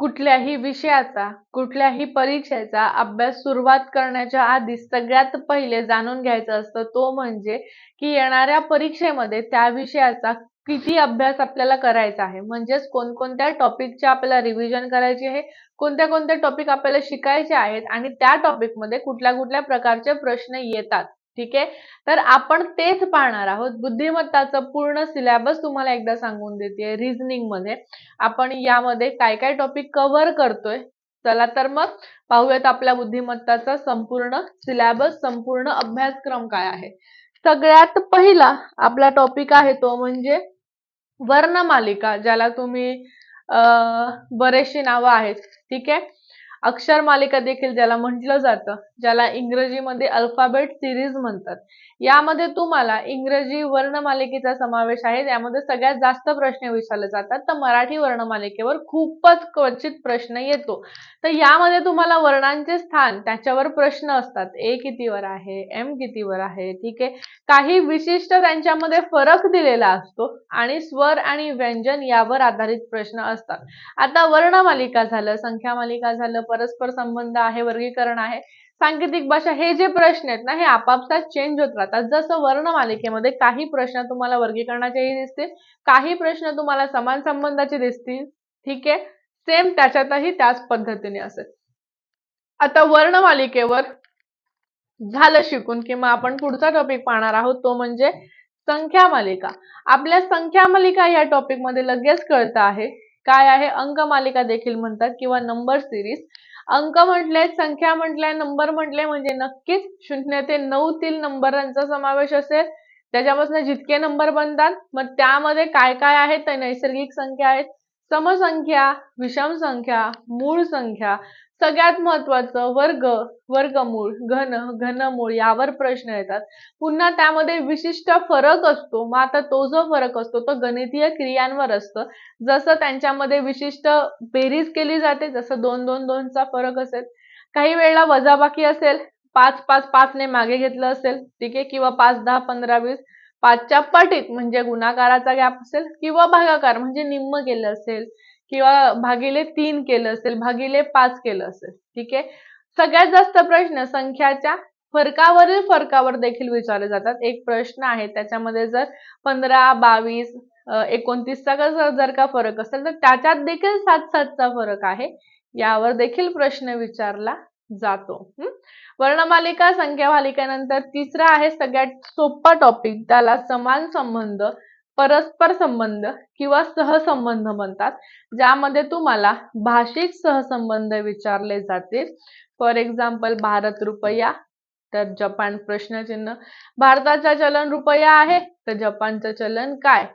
कुठल्याही विषयाचा कुठल्याही परीक्षेचा अभ्यास सुरुवात करण्याच्या आधी सगळ्यात पहिले जाणून घ्यायचं असतं तो म्हणजे की येणाऱ्या परीक्षेमध्ये त्या विषयाचा किती अभ्यास आपल्याला करायचा आहे. म्हणजेच कोणकोणत्या टॉपिकचे आपल्याला रिव्हिजन करायचे आहे कोणत्या कोणत्या टॉपिक आपल्याला शिकायचे आहेत आणि त्या टॉपिकमध्ये कुठल्या कुठल्या प्रकारचे प्रश्न येतात. ठीक आहे? तर आपण तेच पाहणार आहोत. बुद्धिमत्ताचं पूर्ण सिलेबस तुम्हाला एकदा सांगून देते रिझनिंगमध्ये. आपण यामध्ये काय काय टॉपिक कव्हर करतोय? चला तर मग पाहूयात आपल्या बुद्धिमत्ताचा संपूर्ण सिलेबस संपूर्ण अभ्यासक्रम काय आहे. सगळ्यात पहिला आपला टॉपिक आहे तो म्हणजे वर्णमालिका ज्याला तुम्ही बरेचशी नावं आहेत. ठीक आहे? अक्षर मालिका देखील ज्याला म्हटलं जातं ज्याला इंग्रजीमध्ये अल्फाबेट सिरीज म्हणतात. यामध्ये तुम्हाला इंग्रजी वर्णमालिकेचा समावेश आहे. यामध्ये सगळ्यात जास्त प्रश्न विचारले जातात. तर मराठी वर्णमालिकेवर खूपच क्वचित प्रश्न येतो. तर यामध्ये तुम्हाला वर्णांचे स्थान त्याच्यावर प्रश्न असतात. ए कितीवर आहे? एम कितीवर आहे? ठीक आहे. काही विशिष्ट त्यांच्यामध्ये फरक दिलेला असतो आणि स्वर आणि व्यंजन यावर आधारित प्रश्न असतात. आता वर्णमालिका झालं संख्या मालिका झालं परस्पर संबंध आहे वर्गीकरण आहे. सांकेतिक भाषा हे जे प्रश्न आहेत ना हे आपापसात चेंज होत राहतात. जसं वर्णमालिकेमध्ये काही प्रश्न तुम्हाला वर्गीकरणाचेही दिसतील काही प्रश्न तुम्हाला समान संबंधाचे दिसतील ठीक आहे? सेम त्याच्यातही त्याच पद्धतीने असेल. आता वर्णमालिकेवर झालं शिकून किंवा आपण पुढचा टॉपिक पाहणार आहोत तो म्हणजे संख्या मालिका आपल्या संख्या मालिका या टॉपिकमध्ये लगेच कळतं आहे काय आहे? अंक मालिका देखील म्हणतात किंवा नंबर सिरीज अंक म्हटले संख्या म्हटल्या नंबर म्हटले म्हणजे नक्कीच शून्य ते नऊ तील नंबरांचा समावेश असेल. त्याच्यापासून जितके नंबर बनतात मग त्यामध्ये काय काय आहेत? तर नैसर्गिक संख्या आहेत. समसंख्या विषम संख्या मूळ संख्या सगळ्यात महत्वाचं वर्ग वर्गमूळ घन घनमूळ यावर प्रश्न येतात. पुन्हा त्यामध्ये विशिष्ट फरक असतो. मग आता तो जो फरक असतो तो गणितीय क्रियांवर असतं. जसं त्यांच्यामध्ये विशिष्ट बेरीज केली जाते जसं दोन दोन दोनचा फरक असेल. काही वेळेला वजाबाकी असेल पाच पाच पाचने मागे घेतलं असेल ठीक आहे किंवा पाच दहा पंधरा वीस पाचच्या पटीत म्हणजे गुणाकाराचा गॅप असेल किंवा भागाकार म्हणजे निम्म केलं असेल. किंवा भागिले तीन केलं असेल भागिले पाच केलं असेल ठीक आहे? सगळ्यात जास्त प्रश्न संख्याच्या फरकावरील फरकावर देखील विचारले जातात. एक प्रश्न आहे त्याच्यामध्ये जर पंधरा बावीस एकोणतीसचा जर का फरक असेल तर त्याच्यात देखील सात सातचा फरक आहे. यावर देखील प्रश्न विचारला जातो. वर्णमालिका संख्या मालिकेनंतर तिसरा आहे सगळ्यात सोपा टॉपिक त्याला समान संबंध परस्पर संबंध किंवा सहसंबंध म्हणतात ज्यामध्ये तुम्हाला भाषिक सहसंबंध विचारले जातील फॉर एक्झाम्पल भारत रुपया तर जपान प्रश्नचिन्ह. भारताचा चलन रुपया आहे तर जपानचं चलन काय?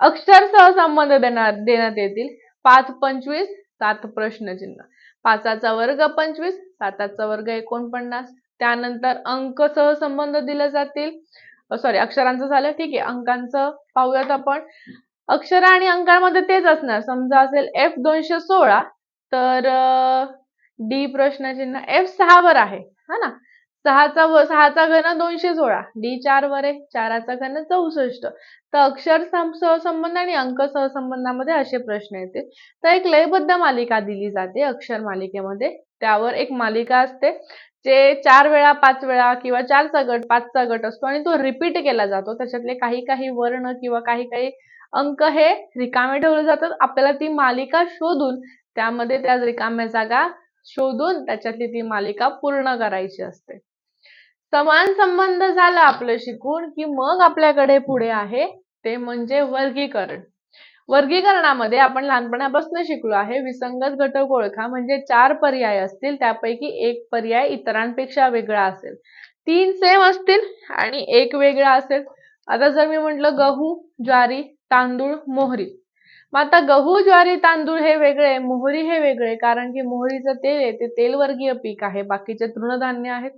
अक्षर सहसंबंध देणार देण्यात येतील. पाच पंचवीस सात प्रश्नचिन्ह. पाचाचा वर्ग पंचवीस साताचा वर्ग एकोणपन्नास. त्यानंतर अंक सहसंबंध दिले जातील. Oh, सॉरी अक्षरांचं झालं? ठीक आहे अंकांचं पाहूयात आपण. अक्षर आणि अंकांमध्ये तेच असणार. समजा असेल एफ दोनशे सोळा तर डी प्रश्नचिन्ह एफ सहा वर आहे. हा ना? सहाचा व सहाचा घन दोनशे सोळा. डी चार वर आहे चाराचा घन चौसष्ट. तर अक्षर सहसंबंध आणि अंक सहसंबंधामध्ये असे प्रश्न येतील तर एक लयबद्ध मालिका दिली जाते अक्षर मालिकेमध्ये. त्यावर एक मालिका असते. जे चार वेळा पाच वेळा किंवा चारचा गट पाचचा गट असतो आणि तो रिपीट केला जातो. त्याच्यातले काही काही वर्ण किंवा काही काही अंक हे रिकामे ठेवले जातात. आपल्याला ती मालिका शोधून त्यामध्ये त्या रिकाम्या जागा शोधून त्याच्यातली ती मालिका पूर्ण करायची असते. समान संबंध झाला आपलं शिकून की मग आपल्याकडे पुढे आहे ते म्हणजे वर्गीकरण. वर्गीकरणामध्ये आपण लहानपणापासून शिकलो आहे. विसंगत घटक ओळखा म्हणजे चार पर्याय असतील त्यापैकी एक पर्याय इतरांपेक्षा वेगळा असेल. तीन सेम असतील आणि एक वेगळा असेल. आता जर मी म्हटलं गहू ज्वारी तांदूळ मोहरी. मग आता गहू ज्वारी तांदूळ हे वेगळे मोहरी हे वेगळे कारण की मोहरीचं तेल आहे ते तेलवर्गीय पीक आहे बाकीचे तृणधान्य आहेत.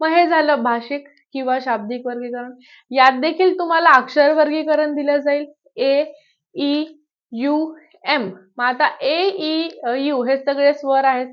मग हे झालं भाषिक किंवा शाब्दिक वर्गीकरण. यात देखील तुम्हाला अक्षर वर्गीकरण दिलं जाईल. A E U M. मग आता ए ई यू हे सगळे स्वर आहेत.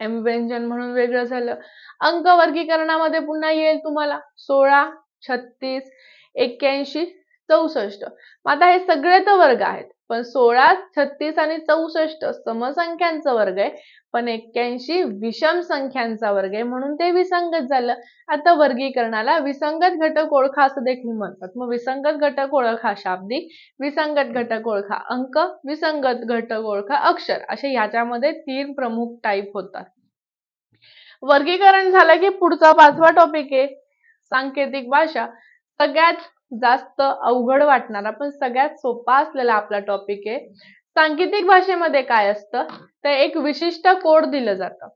एम व्यंजन म्हणून वेगळं झालं. अंक वर्गीकरणामध्ये पुन्हा येईल तुम्हाला. सोळा छत्तीस एक्क्याऐंशी चौसष्ट. मग आता हे सगळे तर वर्ग आहेत पण सोळा छत्तीस आणि चौसष्ट समसंख्यांचा वर्ग आहे पण एक्क्याऐंशी विषम संख्यांचा वर्ग आहे म्हणून ते विसंगत झालं. आता वर्गीकरणाला विसंगत घटक ओळखा असं देखील म्हणतात. मग विसंगत घटक ओळखा शाब्दिक विसंगत घटक ओळखा अंक विसंगत घटक ओळखा अक्षर असे याच्यामध्ये तीन प्रमुख टाईप होतात. वर्गीकरण झालं की पुढचा पाचवा टॉपिक आहे सांकेतिक भाषा. सगळ्यात जास्त अवघड वाटणारा पण सगळ्यात सोपा असलेला आपला टॉपिक आहे. सांकेतिक भाषेमध्ये काय असतं? तर एक विशिष्ट कोड दिलं जातं.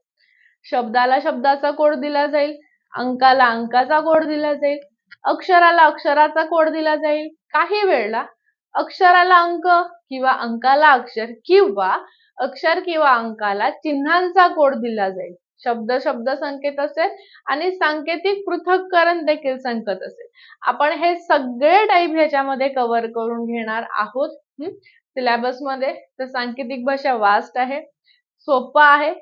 शब्दाला शब्दाचा कोड दिला जाईल. अंकाला अंकाचा कोड दिला जाईल. अक्षराला अक्षराचा कोड दिला जाईल. काही वेळेला अक्षराला अंक किंवा अंकाला अक्षर किंवा अक्षर किंवा अंकाला चिन्हांचा कोड दिला जाईल. शब्द शब्द संकेत असेल आणि सांकेतिक पृथक्करण देखील संकेत असेल आपण हे सगळे टाईप ह्याच्यामध्ये कव्हर करून घेणार आहोत. सिलेबसमध्ये तर सांकेतिक भाषा वास्ट आहे. सोपं आहे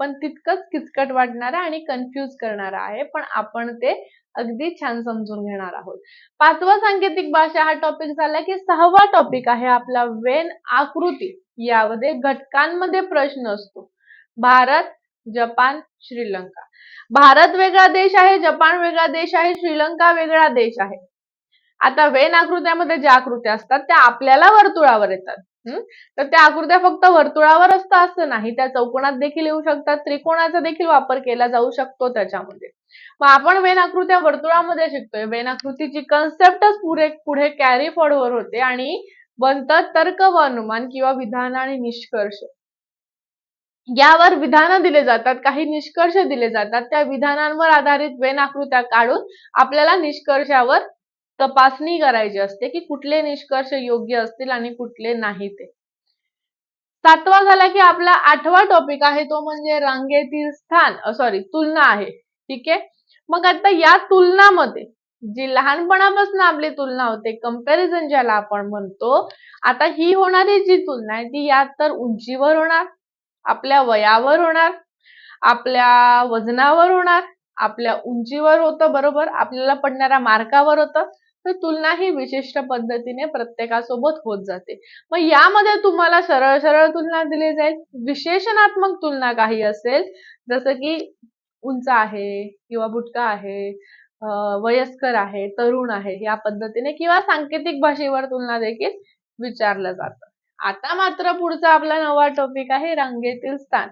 पण तितकंच किचकट वाटणारा आणि कन्फ्युज करणारा आहे. पण आपण ते अगदी छान समजून घेणार आहोत. पाचवा सांकेतिक भाषा हा टॉपिक झाला की सहावा टॉपिक आहे आपला वेन आकृती. यामध्ये घटकांमध्ये प्रश्न असतो. भारत जपान श्रीलंका. भारत वेगळा देश आहे जपान वेगळा देश आहे श्रीलंका वेगळा देश आहे. आता वेन आकृत्यामध्ये ज्या आकृत्या असतात त्या आपल्याला वर्तुळावर येतात. तर त्या आकृत्या फक्त वर्तुळावर असतात असं नाही त्या चौकोनात देखील येऊ शकतात त्रिकोणाचा देखील वापर केला जाऊ शकतो त्याच्यामध्ये. मग आपण वेन आकृत्या वर्तुळामध्ये शिकतोय. वेन आकृतीची कन्सेप्टच पुढे पुढे कॅरी फॉरवर्ड होते आणि बनतात तर्क व अनुमान किंवा विधान आणि निष्कर्ष. यावर विधानं दिले जातात काही निष्कर्ष दिले जातात. त्या विधानांवर आधारित वेन आकृत्या काढून आपल्याला निष्कर्षावर तपासणी करायची असते की कुठले निष्कर्ष योग्य असतील आणि कुठले नाही ते. सातवा झाला की आपला आठवा टॉपिक आहे तो म्हणजे रांगेतील स्थान. सॉरी तुलना आहे. ठीक आहे? मग आता या तुलनामध्ये जी लहानपणापासून आपली तुलना होते कंपॅरिझन ज्याला आपण म्हणतो आता ही होणारी जी तुलना आहे ती यात तर उंचीवर होणार. आपल्या वयावर होणार आपल्या वजनावर होणार आपल्या उंचीवर होतं बरोबर? आपल्याला पडणाऱ्या मार्कावर होतं. तर तुलना ही विशिष्ट पद्धतीने प्रत्येकासोबत होत जाते. मग यामध्ये तुम्हाला सरळ सरळ तुलना दिली जाईल. विशेषणात्मक तुलना काही असेल जसं की उंच आहे किंवा बुटका आहे वयस्कर आहे तरुण आहे या पद्धतीने किंवा सांकेतिक भाषेवर तुलना देखील विचारलं जातं. आता मात्र पुढचा आपला नवा टॉपिक आहे रांगेतील स्थान.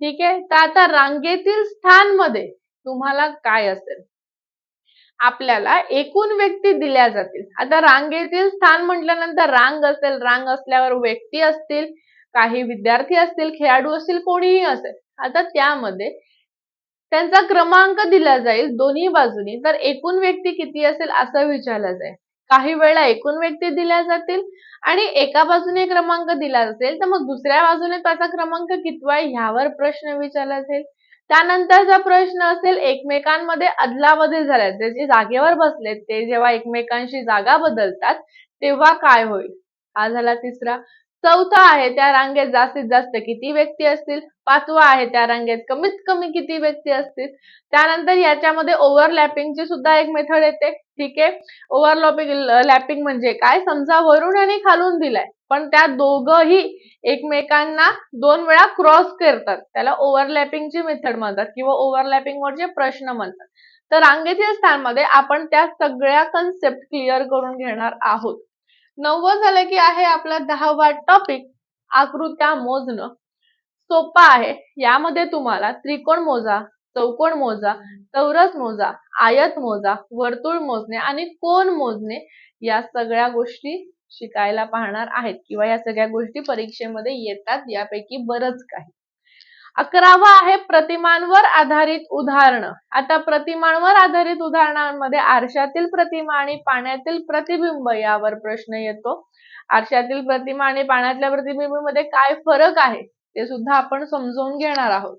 ठीक आहे? तर आता रांगेतील स्थानमध्ये तुम्हाला काय असेल? आपल्याला एकूण व्यक्ती दिल्या जातील. आता रांगेतील स्थान म्हटल्यानंतर रांग असेल. रांग असल्यावर व्यक्ती असतील काही विद्यार्थी असतील खेळाडू असतील कोणीही असेल. आता त्यामध्ये त्यांचा क्रमांक दिला जाईल दोन्ही बाजूनी. तर एकूण व्यक्ती किती असेल असं विचारलं जाईल. काही वेळा एकूण व्यक्ती दिल्या जातील आणि एका बाजूने क्रमांक दिला असेल तर मग दुसऱ्या बाजूने त्याचा क्रमांक कितवा आहे ह्यावर प्रश्न विचारला जाईल. त्यानंतरचा प्रश्न असेल एकमेकांमध्ये अदलाबदल झाल्या जे जागेवर बसलेत ते जेव्हा एकमेकांशी जागा बदलतात तेव्हा काय होईल? हा झाला तिसरा. चौथा आहे त्या रांगेत जास्तीत जास्त किती व्यक्ती असतील? पाचवा आहे त्या रांगेत कमीत कमी किती व्यक्ती असतील? त्यानंतर याच्यामध्ये ओव्हरलॅपिंगची सुद्धा एक मेथड येते. ठीक आहे? ओव्हरलॉपिंग लॅपिंग म्हणजे काय? समजा वरून आणि खालून दिलाय. पण त्या दोघही एकमेकांना दोन वेळा क्रॉस करतात. त्याला ओव्हरलॅपिंगची मेथड म्हणतात किंवा ओव्हरलॅपिंग वरचे प्रश्न म्हणतात. तर रांगेच्या स्थानमध्ये आपण त्या सगळ्या कन्सेप्ट क्लिअर करून घेणार आहोत. नववं झालं की आहे आपला दहावा टॉपिक आकृत्या मोजणं. सोपा आहे. यामध्ये तुम्हाला त्रिकोण मोजा. चौकोन मोजा चौरस मोजा आयत मोजा वर्तुळ मोजणे आणि कोण मोजणे या सगळ्या गोष्टी शिकायला पाहणार आहेत किंवा या सगळ्या गोष्टी परीक्षेमध्ये येतात यापैकी बरंच काही. अकरावा आहे प्रतिमांवर आधारित उदाहरण. आता प्रतिमांवर आधारित उदाहरणांमध्ये आरशातील प्रतिमा आणि पाण्यातील प्रतिबिंब यावर प्रश्न येतो. आरशातील प्रतिमा आणि पाण्यातल्या प्रतिबिंबामध्ये काय फरक आहे ते सुद्धा आपण समजून घेणार आहोत.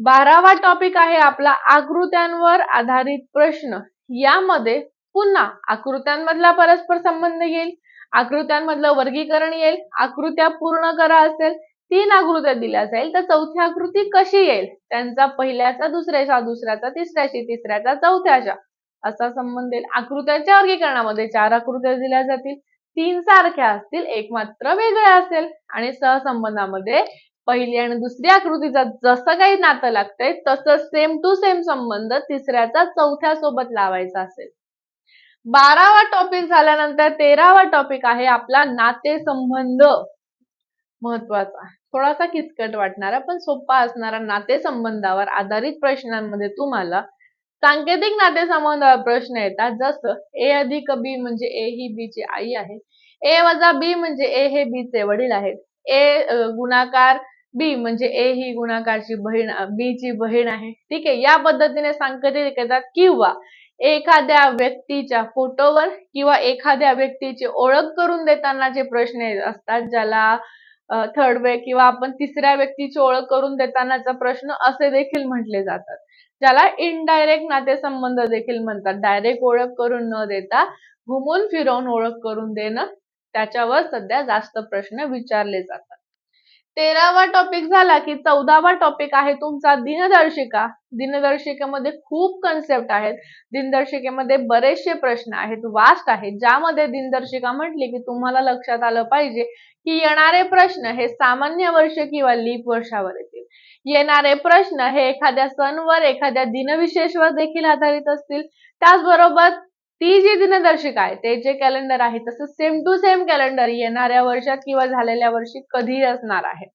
बारावा टॉपिक आहे आपला आकृत्यांवर आधारित प्रश्न. यामध्ये पुन्हा आकृत्यांमधला परस्पर संबंध येईल आकृत्यांमधलं वर्गीकरण येईल आकृत्या पूर्ण करा असेल तीन आकृत्या दिल्या जाईल तर चौथी आकृती कशी येईल? त्यांचा पहिल्याचा दुसऱ्याचा दुसऱ्याचा तिसऱ्याशी तिसऱ्याचा चौथ्याच्या असा संबंध येईल. आकृत्यांच्या वर्गीकरणामध्ये चार आकृत्या दिल्या जातील. तीन सारख्या असतील एक मात्र वेगळ्या असेल आणि सहसंबंधामध्ये पहिली आणि दुसरी आकृतीचा जसं काही नातं लागतंय तसं सेम टू सेम संबंध तिसऱ्याचा चौथ्या सोबत लावायचा असेल. बारावा टॉपिक झाल्यानंतर तेरावा टॉपिक आहे आपला नाते संबंध महत्त्वाचा थोडासा किचकट वाटणारा पण सोपा असणारा नातेसंबंधावर आधारित प्रश्नांमध्ये तुम्हाला सांकेतिक नातेसंबंधावर प्रश्न येतात. जसं ए अधिक बी म्हणजे ए ही बी ची आई आहे. ए वजा बी म्हणजे ए हे बी चे वडील आहेत. ए गुणाकार बी म्हणजे ए ही गुणाकारची बहीण बी ची बहीण आहे. ठीक आहे? या पद्धतीने सांकेतिक येतात किंवा एखाद्या व्यक्तीच्या फोटोवर किंवा एखाद्या व्यक्तीची ओळख करून देताना जे प्रश्न असतात ज्याला थर्ड वे किंवा आपण तिसऱ्या व्यक्तीची ओळख करून देतानाचा प्रश्न असे देखील म्हटले जातात. ज्याला इनडायरेक्ट नातेसंबंध देखील म्हणतात. डायरेक्ट ओळख करून न देता घुमून फिरवून ओळख करून देणं त्याच्यावर सध्या जास्त प्रश्न विचारले जातात. तेरावा टॉपिक झाला की चौदावा टॉपिक आहे तुमचा दिनदर्शिका. दिनदर्शिकेमध्ये खूप कन्सेप्ट आहेत. दिनदर्शिकेमध्ये बरेचसे प्रश्न आहेत वास्ट आहेत. ज्यामध्ये दिनदर्शिका म्हटली की तुम्हाला लक्षात आलं पाहिजे की येणारे प्रश्न हे सामान्य वर्ष किंवा लीप वर्षावर येतील. येणारे प्रश्न हे एखाद्या सणवर एखाद्या दिनविशेषवर देखील आधारित असतील. त्याचबरोबर ती जी दिनदर्शिका आहे ते जे कॅलेंडर आहे तसं सेम टू सेम कॅलेंडर येणाऱ्या वर्षात किंवा झालेल्या वर्षी कधी असणार आहे.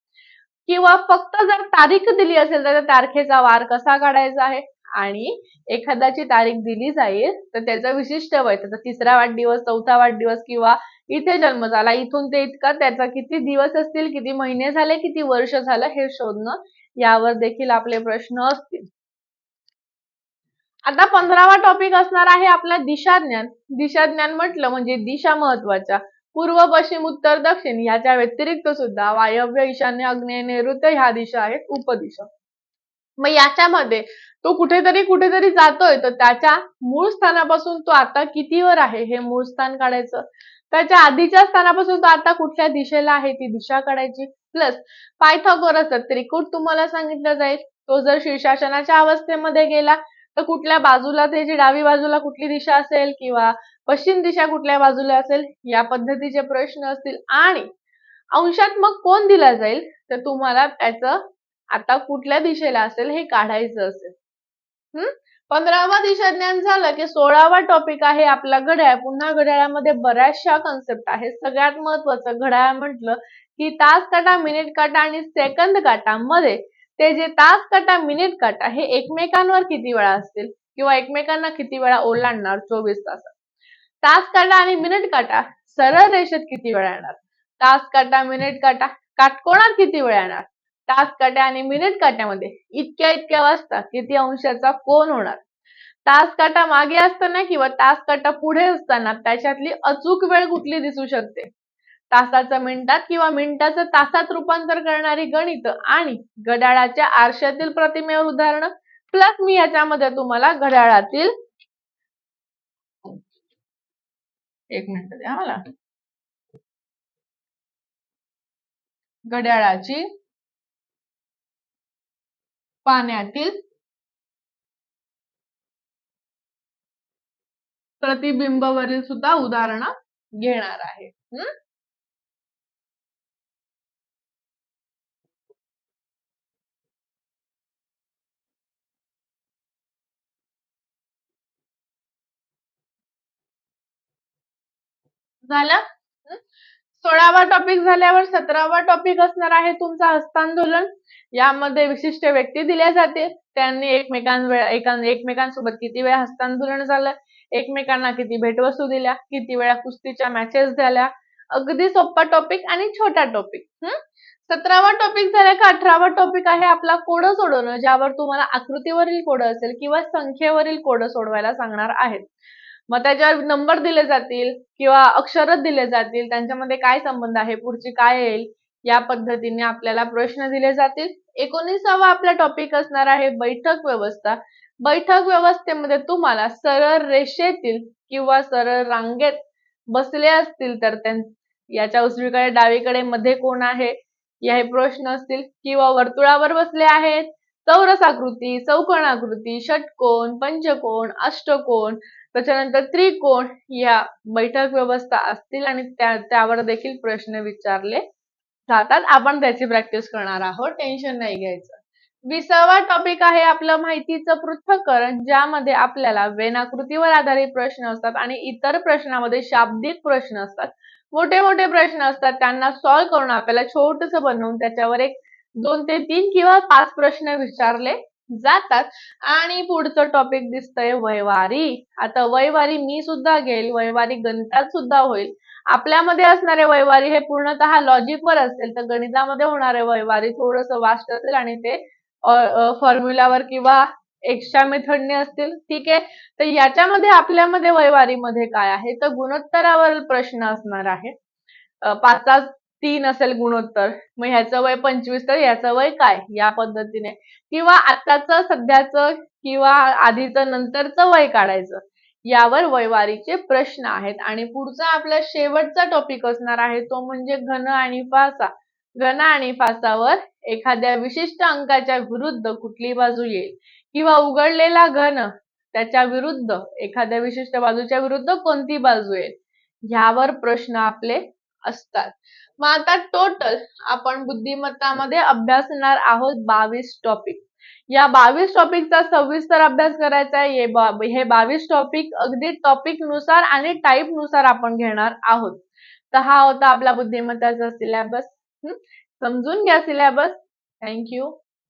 किंवा फक्त जर तारीख दिली असेल तर त्या तारखेचा वार कसा काढायचा आहे? आणि एखाद्याची तारीख दिली जाईल तर त्याचं विशिष्ट वय त्याचा तिसरा वाढदिवस चौथा वाढदिवस किंवा इथे जन्म झाला इथून ते इतका त्याचा किती दिवस असतील किती महिने झाले किती वर्ष झालं हे शोधणं यावर देखील आपले प्रश्न असतील. आता पंधरावा टॉपिक असणार आहे आपला दिशाज्ञान. दिशाज्ञान म्हटलं म्हणजे दिशा महत्त्वाच्या. पूर्व पश्चिम उत्तर दक्षिण याच्या व्यतिरिक्त सुद्धा वायव्य ईशान्य अग्नेय नैऋत्य ह्या दिशा आहेत उपदिशा. मग याच्यामध्ये तो कुठेतरी कुठेतरी जातोय. तर त्याच्या मूळ स्थानापासून तो आता कितीवर आहे हे मूळ स्थान काढायचं. त्याच्या आधीच्या स्थानापासून तो आता कुठल्या दिशेला आहे ती दिशा काढायची. प्लस पायथागोरसचा त्रिकूट तुम्हाला सांगितलं जाईल. तो जर शीर्षासनाच्या अवस्थेमध्ये गेला तर कुठल्या बाजूला त्याची डावी बाजूला कुठली दिशा असेल किंवा पश्चिम दिशा कुठल्या बाजूला असेल या पद्धतीचे प्रश्न असतील. आणि अंशात मग कोण दिला जाईल? तर तुम्हाला त्याचं आता कुठल्या दिशेला असेल हे काढायचं असेल. हम्म पंधरावा दिशाज्ञान झालं की सोळावा टॉपिक आहे आपला घड्याळ. पुन्हा घड्याळामध्ये बऱ्याचशा कन्सेप्ट आहेत. सगळ्यात महत्वाचं घड्याळ म्हटलं की तास काटा मिनिट काटा आणि सेकंद काटामध्ये ते जे तास काटा मिनिट काटा हे एकमेकांवर किती वेळा असतील? किंवा एकमेकांना किती वेळा ओलांडणार चोवीस तासात. तास काटा आणि मिनिट काटा सरळ रेषेत किती वेळा येणार? तास काटा मिनिट काटा काटकोणात किती वेळा येणार? तास काट्या आणि मिनिट काट्यामध्ये इतक्या इतक्या वाजता किती अंशाचा कोण होणार? तास काटा मागे असताना किंवा तास काटा पुढे असताना त्याच्यातली अचूक वेळ कुठली दिसू शकते? तासाचं मिनिटात किंवा मिनिटाचं तासात रूपांतर करणारी गणित आणि घड्याळाच्या आरशातील प्रतिमेवर उदाहरण. प्लस मी याच्यामध्ये तुम्हाला घड्याळातील एक मिनिट द्या मला. घड्याळाची पाण्यातील प्रतिबिंबवरील सुद्धा उदाहरण घेणार आहे. हम्म झालं? सोळावा टॉपिक झाल्यावर सतरावा टॉपिक असणार आहे तुमचा हस्तांदोलन. यामध्ये विशिष्ट व्यक्ती दिल्या जाते. त्यांनी एकमेकां एकमेकांसोबत किती वेळा हस्तांदोलन झालं? एकमेकांना किती भेटवस्तू दिल्या? किती वेळा कुस्तीच्या मॅचेस झाल्या? अगदी सोपा टॉपिक आणि छोटा टॉपिक हम्म सतरावा टॉपिक झाला का अठरावा टॉपिक आहे आपला कोड सोडवणं ज्यावर तुम्हाला आकृतीवरील कोड असेल किंवा संख्येवरील कोड सोडवायला सांगणार आहेत. मग त्याच्यावर नंबर दिले जातील किंवा अक्षर दिले जातील त्यांच्यामध्ये काय संबंध आहे पुढची काय येईल या पद्धतीने आपल्याला प्रश्न दिले जातील. एकोणीसावा आपला टॉपिक असणार आहे बैठक व्यवस्था. बैठक व्यवस्थेमध्ये तुम्हाला सरळ रेषेतील किंवा सरळ रांगेत बसले असतील तर याच्या उजवीकडे डावीकडे मध्ये कोण आहे या हे प्रश्न असतील. किंवा वर्तुळावर बसले आहेत चौरसाकृती चौकोणाकृती षटकोन पंचकोन अष्टकोन त्याच्यानंतर त्रिकोण या बैठक व्यवस्था असतील आणि त्यावर देखील प्रश्न विचारले जातात. आपण त्याची प्रॅक्टिस करणार आहोत. टेन्शन नाही घ्यायचं. विसावा टॉपिक आहे आपलं माहितीचं पृथ्थकरण ज्यामध्ये आपल्याला वेनाकृतीवर आधारित प्रश्न असतात आणि इतर प्रश्नामध्ये शाब्दिक प्रश्न असतात. मोठे मोठे प्रश्न असतात. त्यांना सॉल्व्ह करून आपल्याला छोटस बनवून त्याच्यावर एक दोन ते तीन किंवा पाच प्रश्न विचारले. जातात. आणि पुढचं टॉपिक दिसतंय वैवारी. आता वैवारी मी सुद्धा घेईल वैवारी गणितात सुद्धा होईल. आपल्यामध्ये असणारे वैवारी हे पूर्णतः लॉजिकवर असेल तर गणितामध्ये होणारे वैवारी थोडस वास्ट असेल आणि ते फॉर्म्युलावर किंवा एक्स्ट्रा मेथडने असतील. ठीक आहे? तर याच्यामध्ये आपल्यामध्ये वैवारीमध्ये काय आहे? तर गुणोत्तरावर प्रश्न असणार आहे. पाच तीन असेल गुणोत्तर. मग ह्याचं वय पंचवीस तर याचं वय काय? या पद्धतीने. किंवा आताचं सध्याचं किंवा आधीचं नंतरचं वय काढायचं? यावर वैवारीचे प्रश्न आहेत. आणि पुढचा आपला शेवटचा टॉपिक असणार आहे तो म्हणजे घन आणि फासा. घन आणि फासावर एखाद्या विशिष्ट अंकाच्या विरुद्ध कुठली बाजू येईल? किंवा उघडलेला घन त्याच्या विरुद्ध एखाद्या विशिष्ट बाजूच्या विरुद्ध कोणती बाजू येईल? ह्यावर प्रश्न आपले असतात. मग आता टोटल आपण बुद्धिमत्तामध्ये अभ्यासणार आहोत बावीस टॉपिक या बावीस टॉपिकचा सविस्तर अभ्यास करायचा आहे. हे बावीस टॉपिक अगदी टॉपिकनुसार आणि टाईपनुसार आपण घेणार आहोत. तर हा होता आपला बुद्धिमत्ताचा सिलेबस समजून घ्या सिलेबस थँक्यू